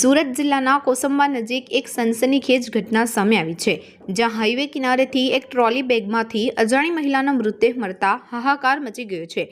સુરત જિલ્લાના કોસંબા નજીક એક સનસનીખેજ ઘટના સામે આવી છે, જ્યાં હાઈવે કિનારેથી એક ટ્રોલી બેગમાંથી અજાણી મહિલાનો મૃતદેહ મળતા હાહાકાર મચી ગયો છે.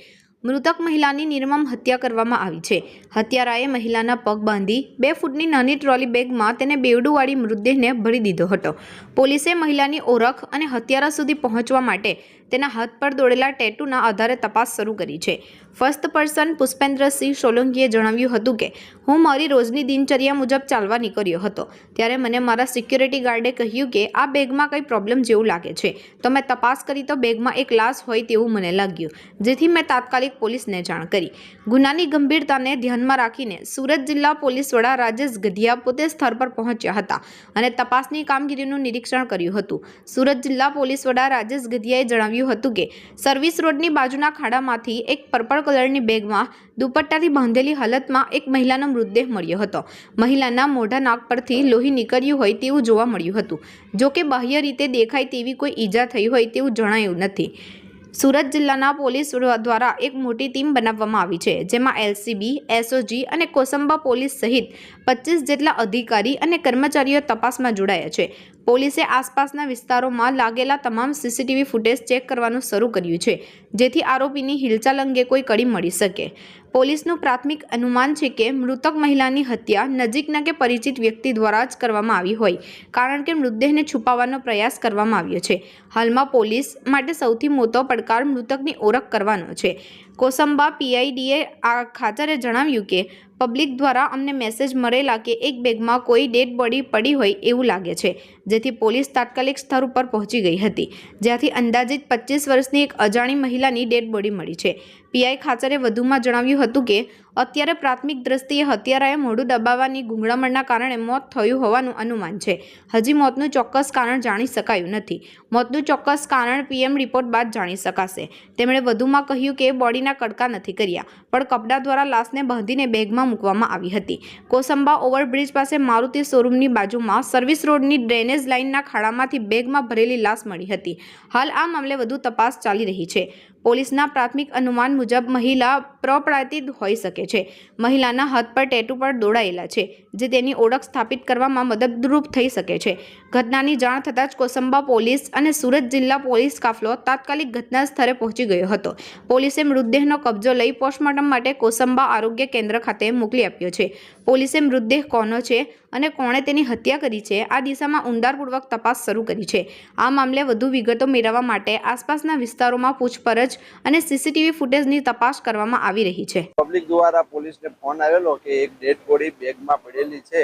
મૃતક મહિલાની નિર્મમ હત્યા કરવામાં આવી છે. હત્યારાએ મહિલાના પગ બાંધી બે ફૂટની નાની ટ્રોલી બેગમાં તેને બેવડુવાળી મૃતદેહને ભરી દીધો હતો. પોલીસે મહિલાની ઓળખ અને હત્યારા સુધી પહોંચવા માટે તેના હાથ પર દોડેલા ટેટુના આધારે તપાસ શરૂ કરી છે. ફર્સ્ટ પર્સન પુષ્પેન્દ્રસિંહ સોલંકીએ જણાવ્યું હતું કે, હું મારી રોજની દિનચર્યા મુજબ ચાલવા નીકળ્યો હતો. ત્યારે મને મારા સિક્યુરિટી ગાર્ડે કહ્યું કે, આ બેગમાં કંઈ પ્રોબ્લેમ જેવું લાગે છે. તો મેં તપાસ કરી તો બેગમાં એક લાશ હોય તેવું મને લાગ્યું. જેથી મેં તાત્કાલિક પોલીસને જાણ કરી. ગુનાની ગંભીરતાને ધ્યાનમાં રાખીને સુરત જિલ્લા પોલીસ વડા રાજેશ ગધિયા પોતે સ્થળ પર પહોંચ્યા હતા અને તપાસની કામગીરીનું નિરીક્ષણ કર્યું હતું. સુરત જિલ્લા પોલીસ વડા રાજેશ ગધિયાએ જણાવ્યું હતું કે, સર્વિસ રોડની બાજુના ખાડામાંથી એક પર્પલ કલરની બેગમાં દુપટ્ટાથી બાંધેલી હાલતમાં એક મહિલાનો મૃતદેહ મળ્યો હતો. મહિલાના મોઢા નાક પરથી લોહી નીકળ્યું હોય તેવું જોવા મળ્યું હતું. જોકે બાહ્ય રીતે દેખાય તેવી કોઈ ઈજા થઈ હોય તેવું જણાયું નથી. સુરત જિલ્લાના પોલીસ દ્વારા એક મોટી ટીમ બનાવવામાં આવી છે, જેમાં એલસીબી, એસઓજી અને કોસંબા પોલીસ સહિત પચીસ જેટલા અધિકારી અને કર્મચારીઓ તપાસમાં જોડાયા છે. પોલીસે આસપાસના વિસ્તારોમાં લાગેલા તમામ સીસીટીવી ફૂટેજ ચેક કરવાનું શરૂ કર્યું છે, જેથી આરોપીની હિલચાલ અંગે કોઈ કડી મળી શકે. પોલીસનું પ્રાથમિક અનુમાન છે કે મૃતક મહિલાની હત્યા નજીકના કે પરિચિત વ્યક્તિ દ્વારા જ કરવામાં આવી હોય, કારણ કે મૃતદેહને છુપાવવાનો પ્રયાસ કરવામાં આવ્યો છે. હાલમાં પોલીસ માટે સૌથી મોટો પડકાર મૃતકની ઓળખ કરવાનો છે. કોસંબા પીઆઈડીએ આ ખાતરે જણાવ્યું કે પબ્લિક દ્વારા અમને મેસેજ મળેલા કે એક બેગમાં કોઈ ડેડ બોડી પડી હોય એવું લાગે છે, જેથી પોલીસ તાત્કાલિક સ્થળ ઉપર પહોંચી ગઈ હતી. જ્યાંથી અંદાજિત પચીસ વર્ષની એક અજાણી મહિલાની ડેડ બોડી મળી છે. પીઆઈ ખાચરે વધુમાં જણાવ્યું હતું કે અત્યારે પ્રાથમિક દ્રષ્ટિએ હત્યારાએ મોઢું દબાવવાની ગૂંગળામણના કારણે મોત થયું હોવાનું અનુમાન છે. હજી મોતનું ચોક્કસ કારણ જાણી શકાયું નથી. મોતનું ચોક્કસ કારણ પીએમ રિપોર્ટ બાદ જાણી શકાશે. તેમણે વધુમાં કહ્યું કે બોડીના કડકા નથી કર્યા, પણ કપડા દ્વારા લાશને બાંધીને બેગમાં મૂકવામાં આવી હતી. કોસંબા ઓવરબ્રિજ પાસે મારુતિ શોરૂમની બાજુમાં સર્વિસ રોડની ડ્રેનેજ લાઇનના ખાડામાંથી બેગમાં ભરેલી લાશ મળી હતી. હાલ આ મામલે વધુ તપાસ ચાલી રહી છે. પોલીસના પ્રાથમિક અનુમાન મુજબ મહિલા પ્રપ્રાતિત હોઈ શકે મહિલાના હાથ પર ટેટુ પર દોડાયેલા છે, જે તેની ઓળખ સ્થાપિત કરવામાં મદદરૂપ થઈ શકે છે. ઘટનાની જાણ થતાં જ કોસંબા પોલીસ અને સુરત જિલ્લા પોલીસ કાફલો તાત્કાલિક ઘટના સ્થળે પહોંચી ગયો હતો. પોલીસે મૃતદેહનો કબજો લઈ પોસ્ટમોર્ટમ માટે કોસંબા આરોગ્ય કેન્દ્ર ખાતે મોકલી આપ્યો છે. પોલીસે મૃતદેહ કોનો છે અને કોણે તેની હત્યા કરી છે, આ દિશામાં ઊંડાણપૂર્વક તપાસ શરૂ કરી છે. આ મામલે વધુ વિગતો મેળવવા માટે આસપાસના વિસ્તારોમાં પૂછપરછ અને સીસીટીવી ફૂટેજની તપાસ કરવામાં આવી રહી છે. પબ્લિક દ્વારા પોલીસને ફોન આવેલો કે એક ડેડ બોડી બેગમાં પડેલી છે.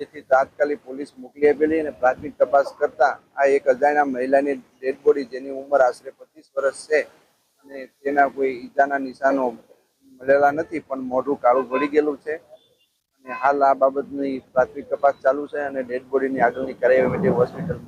જેથી તાત્કાલિક પોલીસ મોકલી આપેલી અને પ્રાથમિક તપાસ કરતા આ એક અજાણ્યા મહિલાની ડેડ બોડી જેની ઉંમર આશરે પચીસ વર્ષ છે અને તેના કોઈ ઈજાના નિશાનો મળેલા નથી, પણ મોઢું કાળું પડી ગયેલું છે. અને હાલ આ બાબતની પ્રાથમિક તપાસ ચાલુ છે અને ડેડ બોડીની આગળની કાર્યવાહી માટે હોસ્પિટલ